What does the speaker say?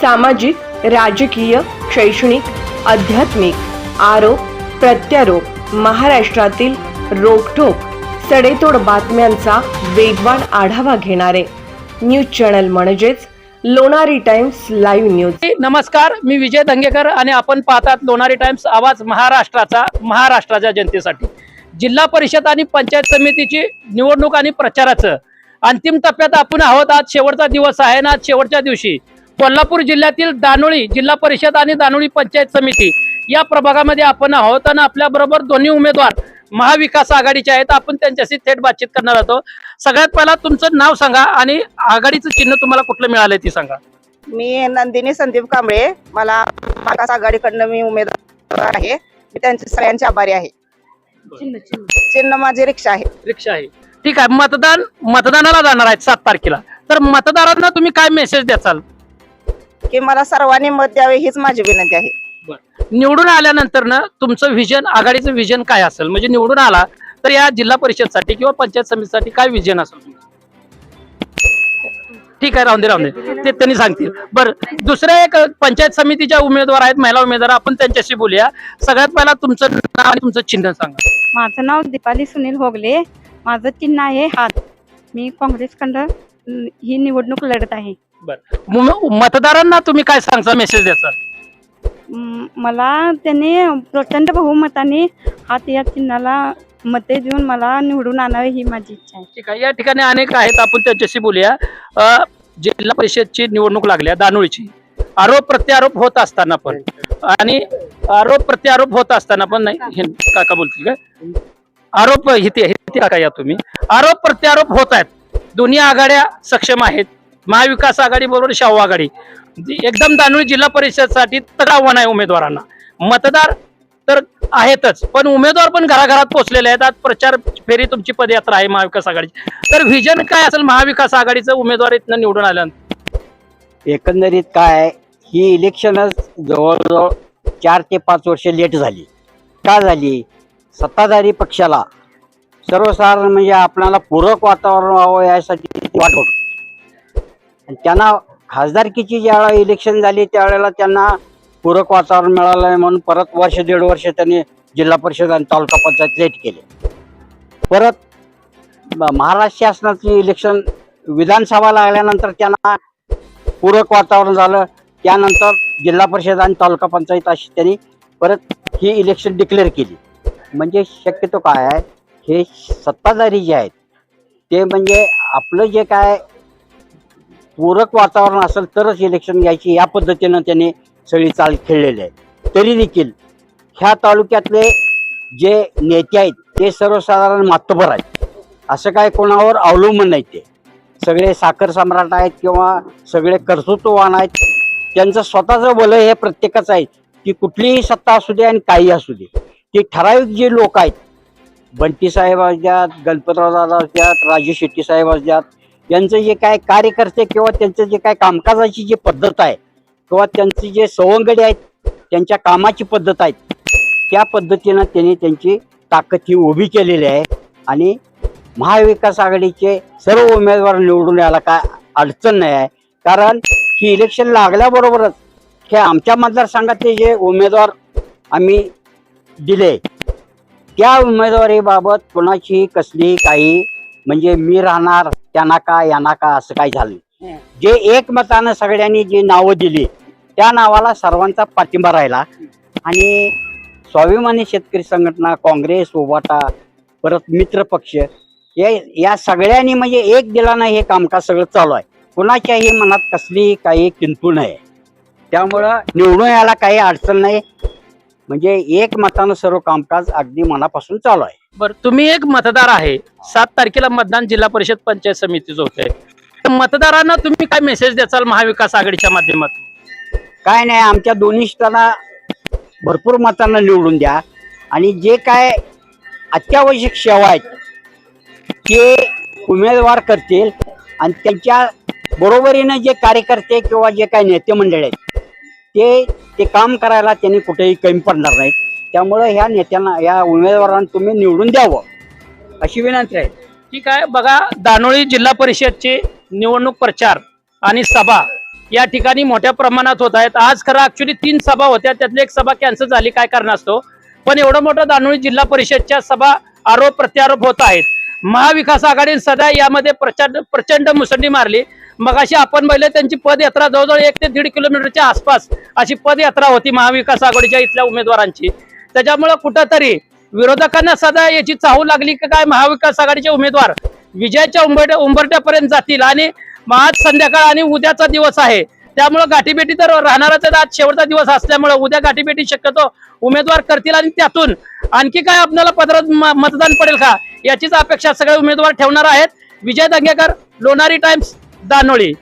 सामाजिक राजकीय शैक्षणिक आध्यात्मिक आरोप प्रत्यारोप महाराष्ट्रातील रोखोक सडेतोड बातम्यांचा वेगवान आढावा घेणारे न्यूज चॅनल म्हणजेच लोणारी टाइम्स लाईव्ह न्यूज. नमस्कार मी विजय दंगेकर आणि आपण पाहतात लोणारी टाइम्स आवाज महाराष्ट्राचा महाराष्ट्राच्या जनतेसाठी. जिल्हा परिषद आणि पंचायत समितीची निवडणूक आणि प्रचाराचं अंतिम टप्प्यात आपण आहोत. आज शेवटचा दिवस आहे ना आज शेवटच्या दिवशी कोल्हापूर जिल्ह्यातील दानोळी जिल्हा परिषद आणि दानोळी पंचायत समिती या प्रभागामध्ये आपण आहोत आणि आपल्या बरोबर दोन्ही उमेदवार महाविकास आघाडीचे आहेत. आपण त्यांच्याशी थेट बातचीत करणार आहोत. सगळ्यात पहिला तुमचं नाव सांगा आणि आघाडीचं चिन्ह तुम्हाला कुठलं मिळालंय ते सांगा. मी नंदिनी संदीप कांबळे. मला महाविकास आघाडीकडनं मी उमेदवार आहे. मी त्यांचे सगळ्यांचे आभारी आहे. चिन्ह माझी रिक्षा आहे. रिक्षा आहे. ठीक आहे. मतदान मतदानाला जाणार आहेत सात तारखेला. तर मतदारांना तुम्ही काय मेसेज द्याल? की मला सर्वांनी मत द्यावे हीच माझी विनंती आहे. निवडून आल्यानंतर ना तुमचं व्हिजन आघाडीचं व्हिजन काय असेल? म्हणजे निवडून आला तर या जिल्हा परिषदसाठी किंवा पंचायत समितीसाठी काय विजन असेल तुमचं? ठीक आहे राहून दे राहून दे ते त्यांनी सांगतील. बरं दुसऱ्या एक पंचायत समितीच्या उमेदवार आहेत महिला उमेदवार आपण त्यांच्याशी बोलूया. सगळ्यात पहिला तुमचं नाव आणि तुमचं चिन्ह सांगा. माझं नाव दीपाली सुनील होगले. माझं चिन्ह आहे हात. मी काँग्रेसकडं अं, ही निवडणूक लढत आहे मु- मतदारांना तुम्ही काय सांगता मेसेज द्याचा मला त्याने प्रचंड बहुमताने हात या चिन्हाला मते देऊन मला निवडून आणावे ही माझी इच्छा आहे ठीक आहे या ठिकाणी अनेक आहेत आपण त्यांच्याशी बोलूया जिल्हा परिषदची निवडणूक लागल्या दानोळीची आरोप प्रत्यारोप होत असताना पण आणि आरोप प्रत्यारोप होत असताना पण नाही हे काका बोलतील काय आरोप हिते हिते काका या तुम्ही आरोप प्रत्यारोप होत आहेत दोन्ही आघाड्या सक्षम आहेत. महाविकास आघाडी बरोबर शाहू आघाडी. एकदम दानोळी जिल्हा परिषदसाठी तर आव्हान आहे उमेदवारांना. मतदार तर आहेतच पण उमेदवार पण घराघरात पोहोचलेले आहेत. आज प्रचार फेरी तुमची पदयात्रा आहे महाविकास आघाडीची. तर व्हिजन काय असेल महाविकास आघाडीचं उमेदवार इथनं निवडून आल्यानंतर? एकंदरीत काय ही इलेक्शनच जवळजवळ चार ते पाच वर्ष लेट झाली. का झाली? सत्ताधारी पक्षाला सर्वसाधारण म्हणजे आपल्याला पूरक वातावरण व्हावं यासाठी ते वाट होत त्यांना खासदारकीची ज्यावेळेला इलेक्शन झाली त्यावेळेला त्यांना पूरक वातावरण मिळालं आहे म्हणून परत वर्ष दीड वर्ष त्यांनी जिल्हा परिषद आणि तालुका पंचायत लेट केले. परत महाराष्ट्र शासनाचे इलेक्शन विधानसभा लागल्यानंतर त्यांना पूरक वातावरण झालं. त्यानंतर जिल्हा परिषद आणि तालुका पंचायत अशी त्यांनी परत ही इलेक्शन डिक्लेअर केली. म्हणजे शक्यतो काय आहे हे सत्ताधारी जे आहेत ते म्हणजे आपलं जे काय पूरक वातावरण असेल तरच इलेक्शन घ्यायची या पद्धतीनं त्यांनी सगळी चाल खेळलेली आहे. तरी देखील ह्या तालुक्यातले जे नेते आहेत ते सर्वसाधारण मातबर आहेत. असं काय कोणावर अवलंबून नाही ते. सगळे साखर सम्राट आहेत किंवा सगळे कर्तृत्ववान आहेत. त्यांचं स्वतःचं बल हे प्रत्येकाचं आहे की कुठलीही सत्ता असू दे आणि काही असू दे. ती ठराविक जे लोक आहेत बंटी साहेब असतात गणपतराव दादा असतात राजू शेट्टी साहेब असतात यांचं जे काय कार्यकर्ते किंवा त्यांचं जे काय कामकाजाची जी पद्धत आहे किंवा त्यांची जे सवंगडी आहेत त्यांच्या कामाची पद्धत आहेत त्या पद्धतीनं त्यांनी त्यांची ताकद ही उभी केलेली आहे. आणि महाविकास आघाडीचे सर्व उमेदवार निवडून यायला काय अडचण नाही आहे. कारण ही इलेक्शन लागल्याबरोबरच हे आमच्या मतदारसंघातले जे उमेदवार आम्ही दिले त्या उमेदवारीबाबत कोणाची कसली काही म्हणजे मी राहणार त्यांना का यांना का असं काही झालं नाही. जे एकमतानं सगळ्यांनी जी नावं दिली त्या नावाला सर्वांचा पाठिंबा राहिला. आणि स्वाभिमानी शेतकरी संघटना काँग्रेस उभाटा परत मित्र पक्ष या या सगळ्यांनी म्हणजे एक दिलानं हे कामकाज सगळं चालू आहे. कुणाच्याही मनात कसली काही किंतू नाही. त्यामुळं निवडून यायला काही अडचण नाही. म्हणजे एक मतानं सर्व कामकाज अगदी मनापासून चालू आहे. बरं तुम्ही एक मतदार आहे. सात तारखेला मतदान जिल्हा परिषद पंचायत समितीचं होत आहे तर मतदारांना तुम्ही काय मेसेज द्याल महाविकास आघाडीच्या माध्यमात? काय नाही आमच्या दोन्ही इष्टांना भरपूर मतांना निवडून द्या. आणि जे काय अत्यावश्यक सेवा आहेत ते उमेदवार करतील. आणि त्यांच्या बरोबरीनं जे कार्यकर्ते किंवा जे काही नेते मंडळ आहेत ते ते काम करायला त्यांनी कुठेही कमी पडणार नाहीत त्यामुळे ह्या नेत्यांना या उमेदवारांना तुम्ही निवडून द्यावं. अशी विनंती आहे. ठीक आहे. बघा दानोळी जिल्हा परिषदची निवडणूक प्रचार आणि सभा या ठिकाणी मोठ्या प्रमाणात होत आहेत. आज खरं ऍक्च्युली तीन सभा होत्या. त्यातली एक सभा कॅन्सल झाली. काय कारण असतो? पण एवढं मोठं दानोळी जिल्हा परिषदच्या सभा आरोप प्रत्यारोप होत आहेत. महाविकास आघाडीने सध्या यामध्ये प्रचंड प्रचंड मुसंडी मारली. मग अशी आपण पहिले त्यांची पदयात्रा जवळजवळ एक ते दीड किलोमीटरच्या आसपास अशी पदयात्रा होती महाविकास आघाडीच्या इथल्या उमेदवारांची. त्याच्यामुळं कुठंतरी विरोधकांना सदा याची चाहू लागली की काय महाविकास आघाडीचे उमेदवार विजयाच्या उंबरट्या उंबरट्यापर्यंत जातील आणि आज संध्याकाळ आणि उद्याचा दिवस आहे. त्यामुळं गाठीभेटी तर राहणारच आज शेवटचा दिवस असल्यामुळं उद्या गाठीभेटी शक्यतो उमेदवार करतील आणि त्यातून आणखी काय आपल्याला पदरात म- मतदान पडेल का? याचीच अपेक्षा सगळे उमेदवार ठेवणार आहेत. विजय दंगेकर लोणारी टाइम्स. दानोळी